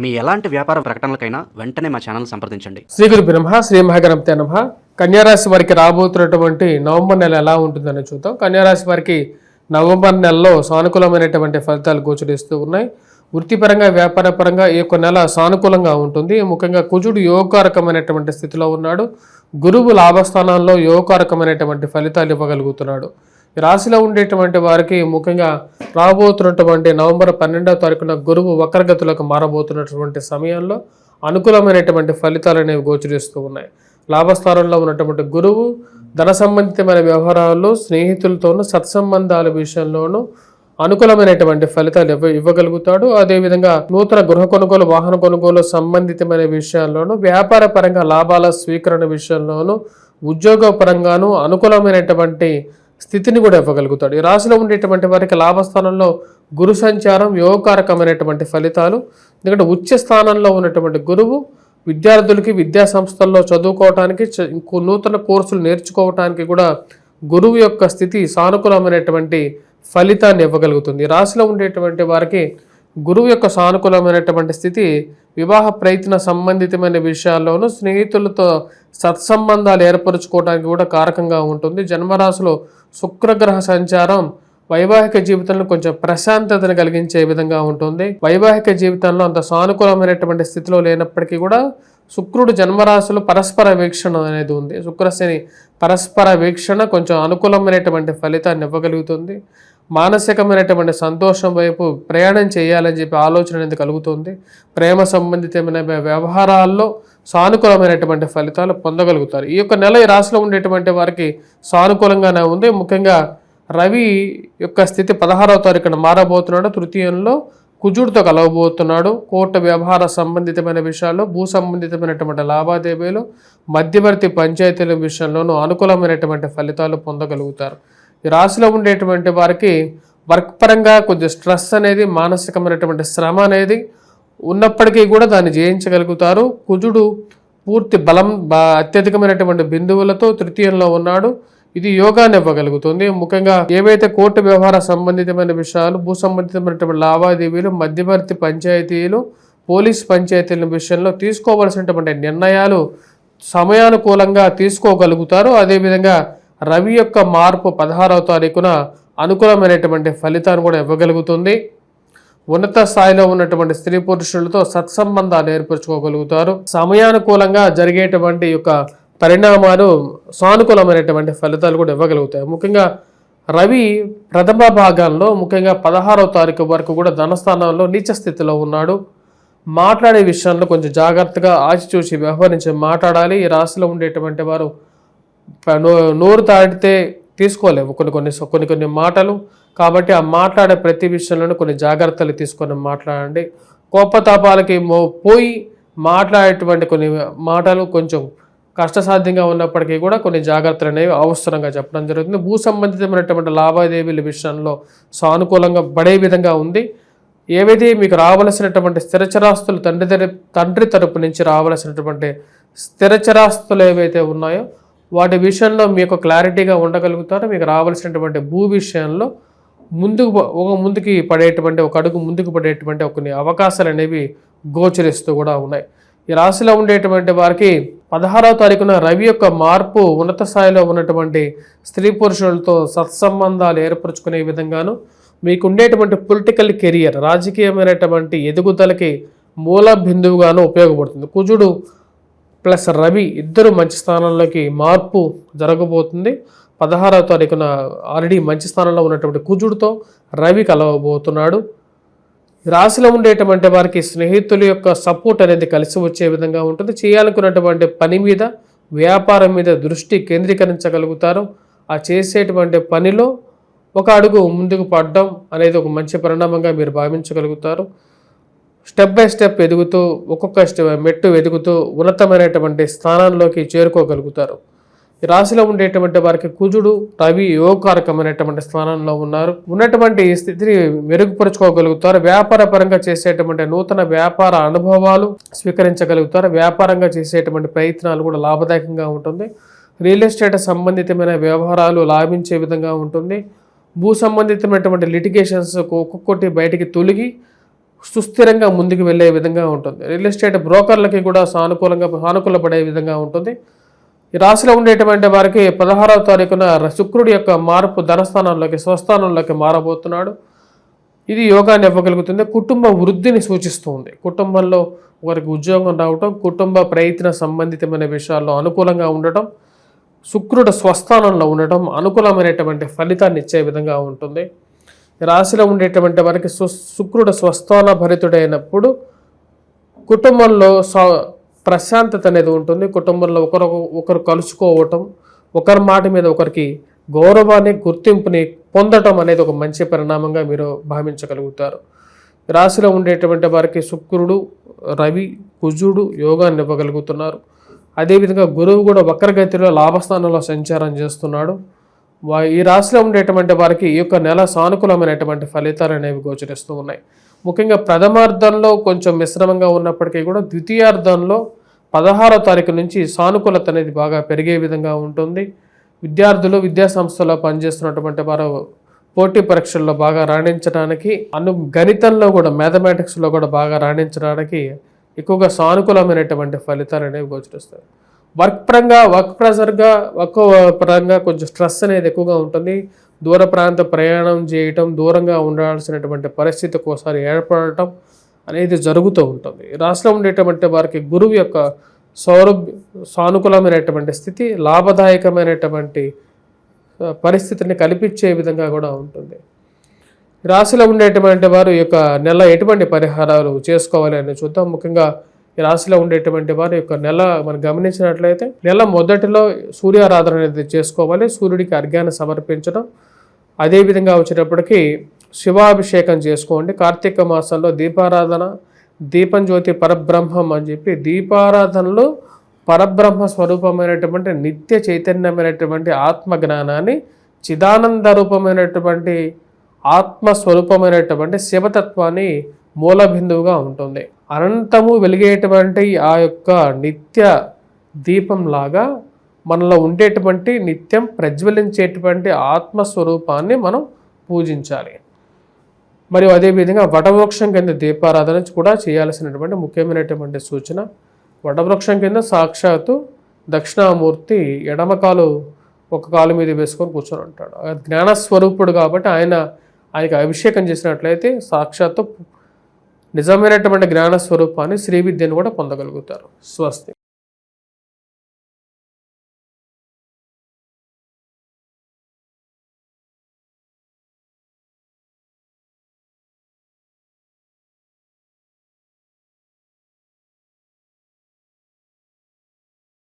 మీ ఎలాంటి వ్యాపార ప్రకటనలకైనా వెంటనే మా ఛానల్ సంప్రదించండి. శ్రీ గురు బ్రహ్మ శ్రీ మహాగణపతి నమ. కన్యారాశి వారికి రాబోతున్నటువంటి నవంబర్ నెల ఎలా ఉంటుందని చూద్దాం. కన్యారాశి వారికి నవంబర్ నెలలో సానుకూలమైనటువంటి ఫలితాలు గోచరిస్తూ ఉన్నాయి. వృత్తిపరంగా వ్యాపారపరంగా ఈ యొక్క నెల సానుకూలంగా ఉంటుంది. ముఖ్యంగా కుజుడు యోగకారకమైనటువంటి స్థితిలో ఉన్నాడు. గురువు లాభస్థానాల్లో యోగకారకమైనటువంటి ఫలితాలు ఇవ్వగలుగుతున్నాడు. రాశిలో ఉండేటువంటి వారికి ముఖ్యంగా రాబోతున్నటువంటి నవంబర్ పన్నెండవ తారీఖున గురువు వక్రగతులకు మారబోతున్నటువంటి సమయంలో అనుకూలమైనటువంటి ఫలితాలు అనేవి గోచరిస్తూ ఉన్నాయి. లాభస్థానంలో ఉన్నటువంటి గురువు ధన సంబంధితమైన వ్యవహారాల్లో స్నేహితులతోనూ సత్సంబంధాల విషయంలోనూ అనుకూలమైనటువంటి ఫలితాలు ఇవ్వ ఇవ్వగలుగుతాడు. అదేవిధంగా నూతన గృహ కొనుగోలు వాహన కొనుగోలు సంబంధితమైన విషయాల్లోనూ వ్యాపార పరంగా లాభాల స్వీకరణ విషయంలోనూ ఉద్యోగపరంగానూ అనుకూలమైనటువంటి స్థితిని కూడా ఇవ్వగలుగుతాడు. ఈ రాశిలో ఉండేటువంటి వారికి లాభస్థానంలో గురు సంచారం యోగకారకమైనటువంటి ఫలితాలు ఎందుకంటే ఉచ్చ స్థానంలో ఉన్నటువంటి గురువు విద్యార్థులకి విద్యా సంస్థల్లో చదువుకోవటానికి నూతన కోర్సులు నేర్చుకోవటానికి కూడా గురువు యొక్క స్థితి సానుకూలమైనటువంటి ఫలితాన్ని ఇవ్వగలుగుతుంది. రాశిలో ఉండేటువంటి వారికి గురువు యొక్క సానుకూలమైనటువంటి స్థితి వివాహ ప్రయత్న సంబంధితమైన విషయాల్లోనూ స్నేహితులతో సత్సంబంధాలు ఏర్పరచుకోవడానికి కూడా కారకంగా ఉంటుంది. జన్మరాశిలో శుక్రగ్రహ సంచారం వైవాహిక జీవితంలో కొంచెం ప్రశాంతతను కలిగించే విధంగా ఉంటుంది. వైవాహిక జీవితంలో అంత సానుకూలమైనటువంటి స్థితిలో లేనప్పటికీ కూడా శుక్రుడు జన్మరాశులు పరస్పర వీక్షణ అనేది ఉంది. శుక్రశని పరస్పర వీక్షణ కొంచెం అనుకూలమైనటువంటి ఫలితాన్ని ఇవ్వగలుగుతుంది. మానసికమైనటువంటి సంతోషం వైపు ప్రయాణం చేయాలని చెప్పి ఆలోచన అనేది కలుగుతుంది. ప్రేమ సంబంధితమైన వ్యవహారాల్లో సానుకూలమైనటువంటి ఫలితాలు పొందగలుగుతారు. ఈ యొక్క నెల ఈ రాశిలో ఉండేటువంటి వారికి సానుకూలంగానే ఉంది. ముఖ్యంగా రవి యొక్క స్థితి పదహారవ తారీఖున మారబోతున్నాడు. తృతీయంలో కుజుడితో కలవబోతున్నాడు. కోర్టు వ్యవహార సంబంధితమైన విషయాల్లో భూ సంబంధితమైనటువంటి లావాదేవీలు మధ్యవర్తి పంచాయతీల విషయంలోనూ అనుకూలమైనటువంటి ఫలితాలు పొందగలుగుతారు. ఈ రాశిలో ఉండేటువంటి వారికి వర్క్ పరంగా కొంచెం స్ట్రెస్ అనేది మానసికమైనటువంటి శ్రమ అనేది ఉన్నప్పటికీ కూడా దాన్ని జయించగలుగుతారు. కుజుడు పూర్తి బలం అత్యధికమైనటువంటి బిందువులతో తృతీయంలో ఉన్నాడు. ఇది యోగాన్ని ఇవ్వగలుగుతుంది. ముఖ్యంగా ఏవైతే కోర్టు వ్యవహార సంబంధితమైన విషయాలు భూ సంబంధితమైనటువంటి లావాదేవీలు మధ్యవర్తి పంచాయతీలు పోలీస్ పంచాయతీల విషయంలో తీసుకోవలసినటువంటి నిర్ణయాలు సమయానుకూలంగా తీసుకోగలుగుతారు. అదేవిధంగా రవి యొక్క మార్పు పదహారవ తారీఖున అనుకూలమైనటువంటి ఫలితాన్ని కూడా ఇవ్వగలుగుతుంది. ఉన్నత స్థాయిలో ఉన్నటువంటి స్త్రీ పురుషులతో సత్సంబంధాలు ఏర్పరచుకోగలుగుతారు. సమయానుకూలంగా జరిగేటువంటి యొక్క పరిణామాలు సానుకూలమైనటువంటి ఫలితాలు కూడా ఇవ్వగలుగుతాయి. ముఖ్యంగా రవి ప్రథమ భాగంలో ముఖ్యంగా పదహారవ తారీఖు వరకు కూడా ధనస్థానంలో నీచ స్థితిలో ఉన్నాడు. మాట్లాడే విషయంలో కొంచెం జాగ్రత్తగా ఆచిచూసి వ్యవహరించి మాట్లాడాలి. ఈ రాశిలో ఉండేటువంటి వారు నోరు తాడితే తీసుకోలేము కొన్ని కొన్ని కొన్ని కొన్ని మాటలు. కాబట్టి ఆ మాట్లాడే ప్రతి విషయంలోనూ కొన్ని జాగ్రత్తలు తీసుకొని మాట్లాడండి. కోపతాపాలకి మో పోయి మాట్లాడేటువంటి కొన్ని మాటలు కొంచెం కష్టసాధ్యంగా ఉన్నప్పటికీ కూడా కొన్ని జాగ్రత్తలు అనేవి అవసరంగా చెప్పడం జరుగుతుంది. భూ సంబంధితమైనటువంటి లావాదేవీల విషయంలో సానుకూలంగా పడే విధంగా ఉంది. ఏవైతే మీకు రావలసినటువంటి స్థిరచరాస్తులు తండ్రి తండ్రి తరపు నుంచి రావలసినటువంటి స్థిరచరాస్తులు ఏవైతే ఉన్నాయో వాటి విషయంలో మీకు క్లారిటీగా ఉండగలుగుతారు. మీకు రావాల్సినటువంటి భూ విషయంలో ముందుకు ఒక ముందుకి పడేటువంటి ఒక అడుగు ముందుకు పడేటువంటి కొన్ని అవకాశాలు అనేవి గోచరిస్తూ కూడా ఉన్నాయి. ఈ రాశిలో ఉండేటువంటి వారికి పదహారవ తారీఖున రవి యొక్క మార్పు ఉన్నత స్థాయిలో ఉన్నటువంటి స్త్రీ పురుషులతో సత్సంబంధాలు ఏర్పరచుకునే విధంగాను మీకు ఉండేటువంటి పొలిటికల్ కెరియర్ రాజకీయమైనటువంటి ఎదుగుదలకి మూల బిందువుగాను ఉపయోగపడుతుంది. కుజుడు ప్లస్ రవి ఇద్దరు మంచి స్థానంలోకి మార్పు జరగబోతుంది. పదహారవ తారీఖున ఆల్రెడీ మంచి స్థానంలో ఉన్నటువంటి కుజుడితో రవి కలవబోతున్నాడు. రాశిలో ఉండేటువంటి వారికి స్నేహితుల యొక్క సపోర్ట్ అనేది కలిసి వచ్చే విధంగా ఉంటుంది. చేయాలనుకున్నటువంటి పని మీద వ్యాపారం మీద దృష్టి కేంద్రీకరించగలుగుతారు. ఆ చేసేటువంటి పనిలో ఒక అడుగు ముందుకు పడడం అనేది ఒక మంచి పరిణామంగా మీరు భావించగలుగుతారు. స్టెప్ బై స్టెప్ ఎదుగుతూ ఒక్కొక్క స్టెప్ మెట్టు ఎదుగుతూ ఉన్నతమైనటువంటి స్థానంలోకి చేరుకోగలుగుతారు. ఈ రాశిలో ఉండేటువంటి వారికి కుజుడు రవి యోగకారకమైనటువంటి స్థానంలో ఉన్నారు. ఉన్నటువంటి స్థితిని మెరుగుపరుచుకోగలుగుతారు. వ్యాపార పరంగా చేసేటువంటి నూతన వ్యాపార అనుభవాలు స్వీకరించగలుగుతారు. వ్యాపారంగా చేసేటువంటి ప్రయత్నాలు కూడా లాభదాయకంగా ఉంటుంది. రియల్ ఎస్టేట్ సంబంధితమైన వ్యవహారాలు లాభించే విధంగా ఉంటుంది. భూ సంబంధితమైనటువంటి లిటిగేషన్స్ ఒక్కొక్కటి బయటికి తొలగి సుస్థిరంగా ముందుకు వెళ్ళే విధంగా ఉంటుంది. రియల్ ఎస్టేట్ బ్రోకర్లకి కూడా సానుకూలంగా సానుకూల పడే విధంగా ఉంటుంది. ఈ రాశిలో ఉండేటువంటి వారికి పదహారవ తారీఖున శుక్రుడి యొక్క మార్పు ధనస్థానంలోకి స్వస్థానంలోకి మారబోతున్నాడు. ఇది యోగాన్ని ఇవ్వగలుగుతుంది. కుటుంబ వృద్ధిని సూచిస్తుంది. కుటుంబంలో ఒకరికి ఉద్యోగం రావటం కుటుంబ ప్రయత్న సంబంధితమైన విషయాల్లో అనుకూలంగా ఉండటం శుక్రుడు స్వస్థానంలో ఉండటం అనుకూలమైనటువంటి ఫలితాన్ని ఇచ్చే విధంగా ఉంటుంది. రాశిలో ఉండేటువంటి వారికి సు శుక్రుడు స్వస్థాన భరితుడైనప్పుడు కుటుంబంలో స ప్రశాంతత అనేది ఉంటుంది. కుటుంబంలో ఒకరు ఒకరు కలుసుకోవటం ఒకరి మాట మీద ఒకరికి గౌరవాన్ని గుర్తింపుని పొందటం అనేది ఒక మంచి పరిణామంగా మీరు భావించగలుగుతారు. రాశిలో ఉండేటువంటి వారికి శుక్రుడు రవి కుజుడు యోగాన్ని ఇవ్వగలుగుతున్నారు. అదేవిధంగా గురువు కూడా వక్రగతిలో లాభస్థానంలో సంచారం చేస్తున్నాడు. ఈ రాశిలో ఉండేటువంటి వారికి ఈ యొక్క నెల సానుకూలమైనటువంటి ఫలితాలు అనేవి గోచరిస్తూ ఉన్నాయి. ముఖ్యంగా ప్రథమార్థంలో కొంచెం మిశ్రమంగా ఉన్నప్పటికీ కూడా ద్వితీయార్థంలో పదహారో తారీఖు నుంచి సానుకూలత అనేది బాగా పెరిగే విధంగా ఉంటుంది. విద్యార్థులు విద్యా సంస్థలో పనిచేస్తున్నటువంటి వారు పోటీ పరీక్షల్లో బాగా రాణించడానికి అను గణితంలో కూడా మ్యాథమెటిక్స్లో కూడా బాగా రాణించడానికి ఎక్కువగా సానుకూలమైనటువంటి ఫలితాలు అనేవి గోచరిస్తాయి. వర్క్ పరంగా వర్క్ ప్రెషర్గా వర్క్ పరంగా కొంచెం స్ట్రెస్ అనేది ఎక్కువగా ఉంటుంది. దూర ప్రాంత ప్రయాణం చేయటం దూరంగా ఉండాల్సినటువంటి పరిస్థితి ఒకసారి ఏర్పడటం అనేది జరుగుతూ ఉంటుంది. రాష్ట్రంలో ఉండేటువంటి వారికి గురువు యొక్క సౌరభ్య సానుకూలమైనటువంటి స్థితి లాభదాయకమైనటువంటి పరిస్థితిని కల్పించే విధంగా కూడా ఉంటుంది. రాశిలో ఉండేటువంటి వారు ఈ యొక్క నెల ఎటువంటి పరిహారాలు చేసుకోవాలి అని చూద్దాం. ముఖ్యంగా ఈ రాశిలో ఉండేటువంటి వారి యొక్క నెల మనం గమనించినట్లయితే నెల మొదటిలో సూర్యారాధన అనేది చేసుకోవాలి సూర్యుడికి అర్ఘ్యాన్ని సమర్పించడం. అదేవిధంగా వచ్చేటప్పటికి శివాభిషేకం చేసుకోండి. కార్తీక మాసంలో దీపారాధన దీపం జ్యోతి పరబ్రహ్మం అని చెప్పి దీపారాధనలో పరబ్రహ్మ స్వరూపమైనటువంటి నిత్య చైతన్యమైనటువంటి ఆత్మ జ్ఞానాన్ని చిదానంద రూపమైనటువంటి ఆత్మ స్వరూపమైనటువంటి శివతత్వాన్ని మూల బిందువుగా ఉంటుంది. అనంతము వెలిగేటువంటి ఆ యొక్క నిత్య దీపంలాగా మనలో ఉండేటువంటి నిత్యం ప్రజ్వలించేటువంటి ఆత్మస్వరూపాన్ని మనం పూజించాలి. మరియు అదేవిధంగా వటవృక్షం కింద దీపారాధన కూడా చేయాల్సినటువంటి ముఖ్యమైనటువంటి సూచన. వటవృక్షం కింద సాక్షాత్తు దక్షిణామూర్తి ఎడమ కాలు ఒక కాలు మీద వేసుకొని కూర్చొని ఉంటాడు. ఆ జ్ఞానస్వరూపుడు కాబట్టి ఆయన ఆయనకి అభిషేకం చేసినట్లయితే సాక్షాత్తు నిజమైనటువంటి జ్ఞానస్వరూపాన్ని శ్రీ విద్యను కూడా పొందగలుగుతారు. స్వస్తి.